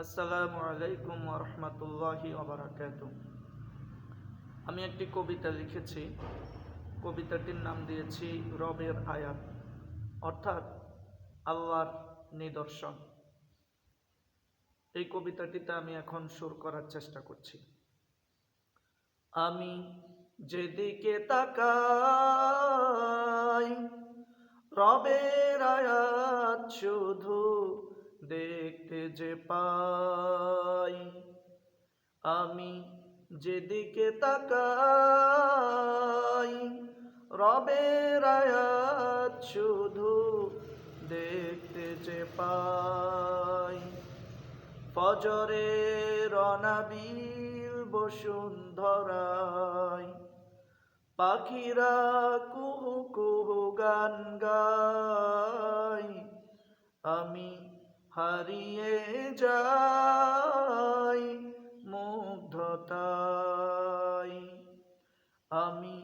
আসসালামু আলাইকুম রহমতুল্লাহি ওবরাকাত আমি একটি কবিতা লিখেছি। কবিতাটির নাম দিয়েছি রবের আয়াত, অর্থাৎ আল্লাহর নিদর্শন। এই কবিতাটিতে আমি এখন সুর করার চেষ্টা করছি। আমি যেদিকে তাকাই, রবের আয়াত শুধু দেখতে যে পাই। আমি যেদিকে তাকাই, রবের আয়াত শুধু দেখতে যে পাই। ফজরে রনাবিল বসুন্ধরায় পাখিরা কুহু কুহু গান গায়। আমি হারিয়ে যাই মুগ্ধতাই আমি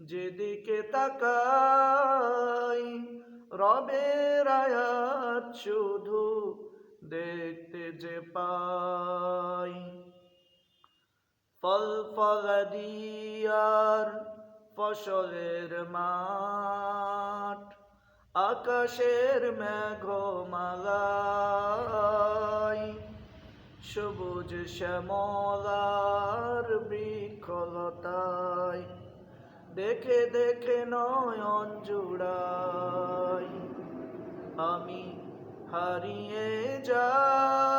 যেদিকে তাকাই, রবের আয়াত শুধু দেখতে যে পাই। ফল ফলাদিয়ার ফসলের মাঠ আকাশের মেঘমালাই সবুজ শ্যামলার বৃক্ষলতায়, দেখে দেখে নয়ন জুড়াই। আমি হারিয়ে যাই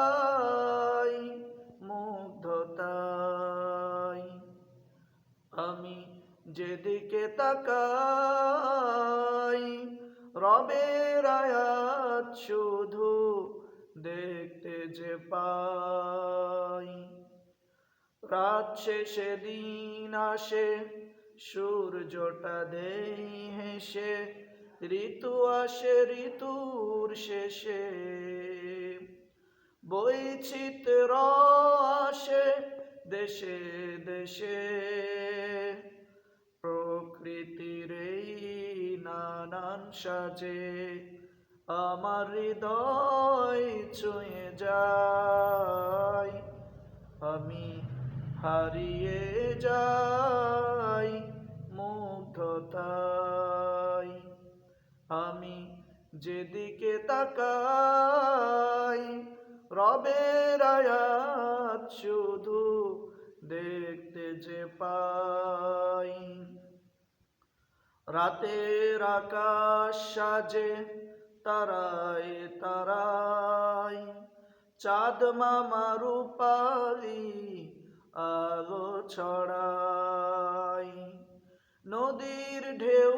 মুগ্ধতাই আমি যেদিকে তাকাই রবের আয়াত শুধু দেখতে যে পাই। রাত শেষে দিন আসে, সূর্যটা দেই হেসে, ঋতু আসে ঋতুর শেষে। বৈচিত্র আসে দেশে দেশে। নানান সাজে আমার হৃদয় ছুঁয়ে যায়। আমি হারিয়ে যাই মুগ্ধতাই আমি যেদিকে তাকাই, রবের আয়াত শুধু দেখতে যে পাই। রাতের আকাশ সাজে তারাই তারাই চাঁদ মামা রূপালি আলো ছড়াই নদীর ঢেউ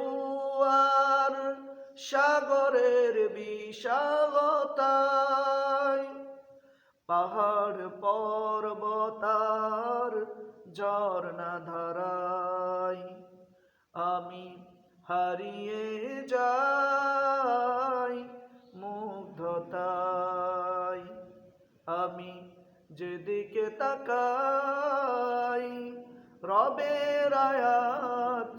আর সাগরের বিশালতায়, পাহাড় পর্বতার ঝর্ণা ধারায়। আমি হারিয়ে যাই মুগ্ধতাই আমি যেদিকে তাকাই রবের আয়াত